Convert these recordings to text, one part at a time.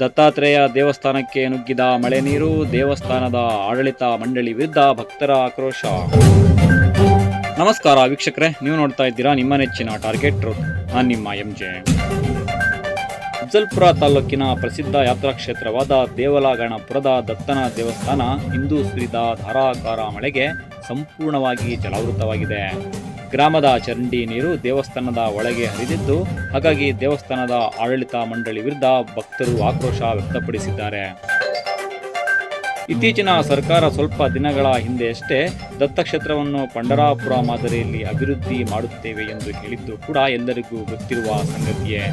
ದತ್ತಾತ್ರೇಯ ದೇವಸ್ಥಾನಕ್ಕೆ ನುಗ್ಗಿದ ಮಳೆ ನೀರು, ದೇವಸ್ಥಾನದ ಆಡಳಿತ ಮಂಡಳಿ ವಿರುದ್ಧ ಭಕ್ತರ ಆಕ್ರೋಶ. ನಮಸ್ಕಾರ ವೀಕ್ಷಕರೇ, ನೀವು ನೋಡ್ತಾ ಇದ್ದೀರಾ ನಿಮ್ಮ ನೆಚ್ಚಿನ ಟಾರ್ಗೆಟ್ ರೂಟ್ ನಾನು ನಿಮ್ಮ ಎಂ ಜೆ ಅಫ್ಜಲ್ಪುರ ತಾಲೂಕಿನ ಪ್ರಸಿದ್ಧ ಯಾತ್ರಾ ಕ್ಷೇತ್ರವಾದ ದೇವಲಗಣಪುರದ ದತ್ತನ ದೇವಸ್ಥಾನ ಹಿಂದೂ ಸುರಿದ ಧಾರಾಕಾರ ಮಳೆಗೆ ಸಂಪೂರ್ಣವಾಗಿ ಜಲಾವೃತವಾಗಿದೆ. ಗ್ರಾಮದ ಚರಂಡಿ ನೀರು ದೇವಸ್ಥಾನದ ಒಳಗೆ ಹರಿದಿದ್ದು, ಹಾಗಾಗಿ ದೇವಸ್ಥಾನದ ಆಡಳಿತ ಮಂಡಳಿ ವಿರುದ್ಧ ಭಕ್ತರು ಆಕ್ರೋಶ ವ್ಯಕ್ತಪಡಿಸಿದ್ದಾರೆ. ಇತ್ತೀಚಿನ ಸರ್ಕಾರ ಸ್ವಲ್ಪ ದಿನಗಳ ಹಿಂದೆಯಷ್ಟೇ ದತ್ತಕ್ಷೇತ್ರವನ್ನು ಪಂಡರಾಪುರ ಮಾದರಿಯಲ್ಲಿ ಅಭಿವೃದ್ಧಿ ಮಾಡುತ್ತೇವೆ ಎಂದು ಹೇಳಿದ್ದು ಕೂಡ ಎಲ್ಲರಿಗೂ ಗೊತ್ತಿರುವ ಸಂಗತಿಯೇ.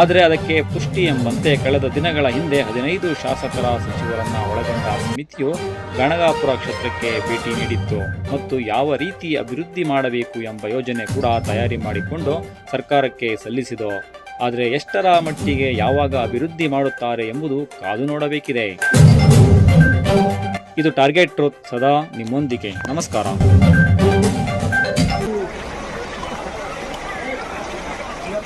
ಆದರೆ ಅದಕ್ಕೆ ಪುಷ್ಟಿ ಎಂಬಂತೆ ಕಳೆದ ದಿನಗಳ ಹಿಂದೆ ಹದಿನೈದು ಶಾಸಕರ ಸಚಿವರನ್ನ ಒಳಗೊಂಡ ಸಮಿತಿಯು ಗಣಗಾಪುರ ಕ್ಷೇತ್ರಕ್ಕೆ ಭೇಟಿ ನೀಡಿತ್ತು. ಮತ್ತು ಯಾವ ರೀತಿ ಅಭಿವೃದ್ಧಿ ಮಾಡಬೇಕು ಎಂಬ ಯೋಜನೆ ಕೂಡ ತಯಾರಿ ಮಾಡಿಕೊಂಡು ಸರ್ಕಾರಕ್ಕೆ ಸಲ್ಲಿಸಿದೋ, ಆದರೆ ಎಷ್ಟರ ಮಟ್ಟಿಗೆ ಯಾವಾಗ ಅಭಿವೃದ್ಧಿ ಮಾಡುತ್ತಾರೆ ಎಂಬುದು ಕಾದು ನೋಡಬೇಕಿದೆ. ಇದು ಟಾರ್ಗೆಟ್ ಟ್ರೋತ್ ಸದಾ ನಿಮ್ಮೊಂದಿಗೆ. ನಮಸ್ಕಾರ.